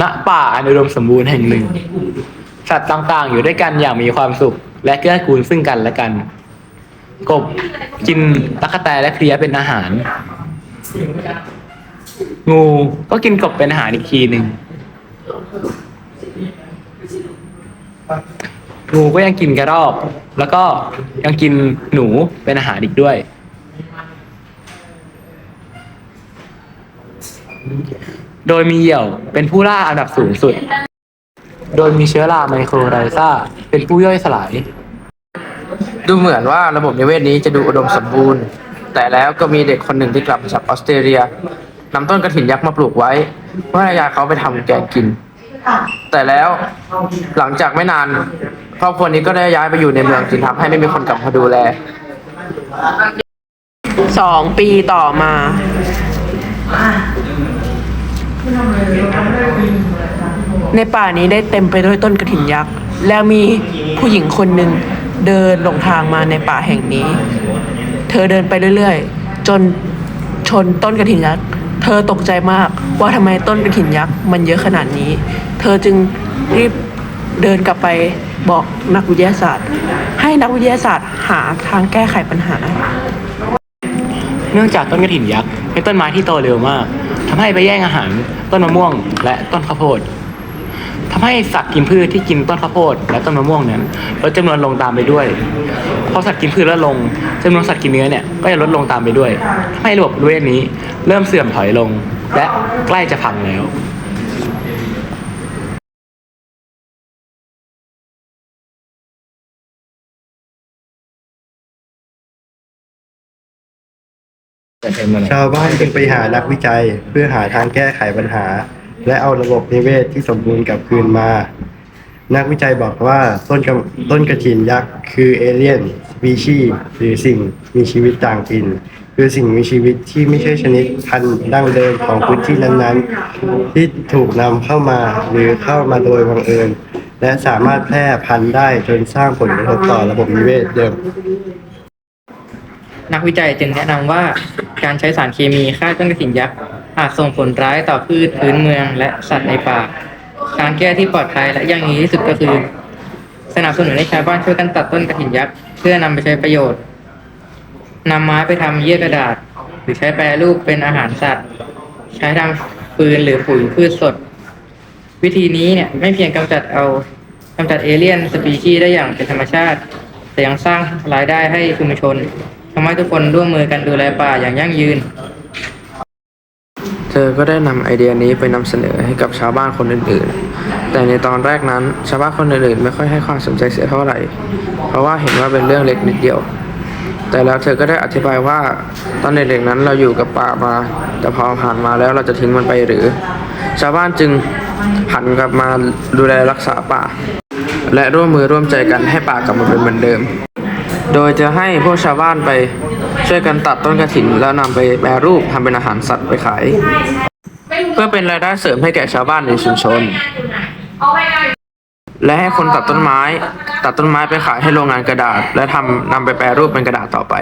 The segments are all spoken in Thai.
ณป่าอันอุดมสมบูรณ์แห่งหนึ่ง สัตว์ต่างๆ อยู่ด้วยกันอย่างมีความสุข และเกื้อกูลซึ่งกันและกัน กบกินตั๊กแตและเพลียเป็นอาหาร งูก็กินกบเป็นอาหารอีกทีหนึ่งงูก็ยังกินกระรอก แล้วก็ยังกินหนูเป็นอาหารอีกด้วย โดยมีเหยี่ยวเป็นผู้ล่าอันดับสูงสุด โดยมีเชื้อราไมโครไรซ่าเป็นผู้ย่อยสลาย ดูเหมือนว่าระบบนิเวศนี้จะดูอุดมสมบูรณ์ แต่แล้วก็มีเด็กคนหนึ่งที่กลับมาจากออสเตรเลียนำต้นกระถินยักษ์มาปลูกไว้เพื่อให้ยาเขาไปทำแกงกิน แต่แล้วหลังจากไม่นานครอบครัวนี้ก็ได้ย้ายไปอยู่ในเมืองจึงทำให้ไม่มีคนกลับมาดูแล สองปีต่อมา ในป่านี้ได้เต็มไปด้วยต้นกระถินยักษ์ แล้วมีผู้หญิงคนหนึ่งเดินหลงทางมาในป่าแห่งนี้ เธอเดินไปเรื่อยๆ จนชนต้นกระถินยักษ์ เธอตกใจมากว่าทำไมต้นกระถินยักษ์มันเยอะขนาดนี้ เธอจึงรีบเดินกลับไปบอกนักวิทยาศาสตร์ ให้นักวิทยาศาสตร์หาทางแก้ไขปัญหา เนื่องจากต้นกระถินยักษ์เป็นต้นไม้ที่โตเร็วมาก ทำให้ไปแย่งอาหารต้นมะม่วง และต้นข้าวโพดทำให้สัตว์กินพืชที่กินต้นข้าวโพดและต้นมะม่วงนั้นลดจำนวนลงตามไปด้วยพอสัตว์กินพืชลดลงจำนวนสัตว์กินเนื้อเนี่ยก็จะลดลงตามไปด้วยทำให้ระบบนิเวศนี้เริ่มเสื่อมถอยลง และใกล้จะพังแล้ว ชาวบ้านจึงไปหานักวิจัยเพื่อหาทางแก้ไขปัญหา และเอาระบบนิเวศที่สมบูรณ์กลับคืนมา นักวิจัยบอกว่าต้นกระต้นกระถินยักษ์คือเอเลียนสปีชีหรือสิ่งมีชีวิตต่างถิ่นคือสิ่งมีชีวิตที่ไม่ใช่ชนิดพันธุ์ดั้งเดิมของพื้นที่นั้นๆ ที่ถูกนำเข้ามาหรือเข้ามาโดยบังเอิญและสามารถแพร่พันธุ์ได้จนสร้างผลกระทบต่อระบบนิเวศเดิม นักวิจัยจึงแนะนำว่าการใช้สารเคมีฆ่าต้นกระถิ่นยักษ์อาจส่งผลร้ายต่อพืชพื้นเมืองและสัตว์ในป่าการแก้ที่ปลอดภัยและยั่งยืนที่สุดก็คือ สนับสนุนให้ชาวบ้านช่วยกันตัดต้นกระถิ่นยักษ์เพื่อนำไปใช้ประโยชน์นำไม้ไปทำเยื่อกระดาษ หรือใช้แปรรูปเป็นอาหารสัตว์ ใช้ทำฟืนหรือปุ๋ยพืชสด วิธีนี้เนี่ยไม่เพียงกำจัดเอากำจัดเอเลี่ยนสปีชีส์ได้อย่างเป็นธรรมชาติ แต่ยังสร้างรายได้ให้ชุมชน ทำให้ทุกคนร่วมมือกันดูแลป่าอย่างยั่งยืน เธอก็ได้นำไอเดียนี้ไปนำเสนอให้กับชาวบ้านคนอื่นๆ แต่ในตอนแรกนั้นชาวบ้านคนอื่นๆ ไม่ค่อยให้ความสนใจเสียเท่าไหร่ เพราะว่าเห็นว่าเป็นเรื่องเล็กนิดเดียว แต่แล้วเธอก็ได้อธิบายว่าตอนเด็กๆนั้นเราอยู่กับป่ามา แต่พอผ่านมาแล้วเราจะทิ้งมันไปหรือ ชาวบ้านจึงหันกลับมาดูแลรักษาป่า และร่วมมือร่วมใจกันให้ป่ากลับมาเป็นเหมือนเดิม โดยจะให้พวกชาวบ้านไปช่วยกันตัดต้นกระถิน แล้วนำไปแปรรูปทำเป็นอาหารสัตว์ไปขาย เพื่อเป็นรายได้เสริมให้แก่ชาวบ้านในชุมชน และให้คนตัดต้นไม้ ตัดต้นไม้ไปขายให้โรงงานกระดาษ และทำนำไปแปรรูปเป็นกระดาษต่อไป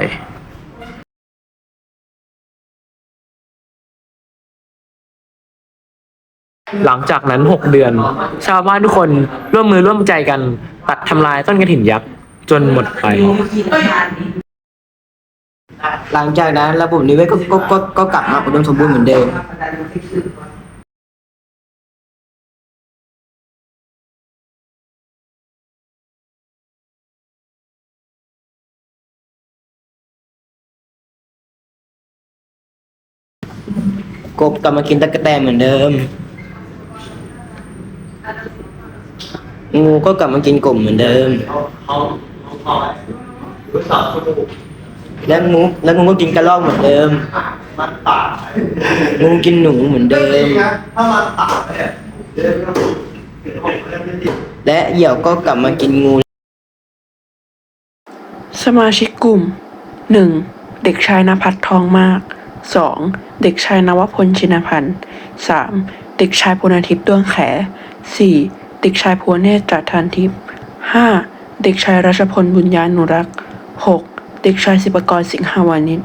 หลังจากนั้น 6 เดือน ชาวบ้านทุกคนร่วมมือร่วมใจกัน ตัดทำลายต้นกระถิ่นยักษ์ จนหมดไป หลังจากนั้นระบบนิเวศก็ก็ก็ก็กลับมาอุดมสมบูรณ์เหมือนเดิม กบกลับมากินตะกแตนเหมือนเดิม งูก็กลับมากินกบเหมือนเดิม และงูและงูก็กินกระรอกเหมือนเดิมงูกินหนูเหมือนเดิมและเหยี่ยวก็กลับมากินงู สมาชิกกลุ่ม 1. เด็กชายนภัทรทองมาก 2. เด็กชายนวพลชินพันธ์ 3. เด็กชายพลอาทิตย์ดวงแข 4. เด็กชายพัวเนตรจัดทานทิพย์ 5. เด็กชายรัชพล บุญญานุรักษ์ 6. เด็กชายสิบกร สิงหาวานิช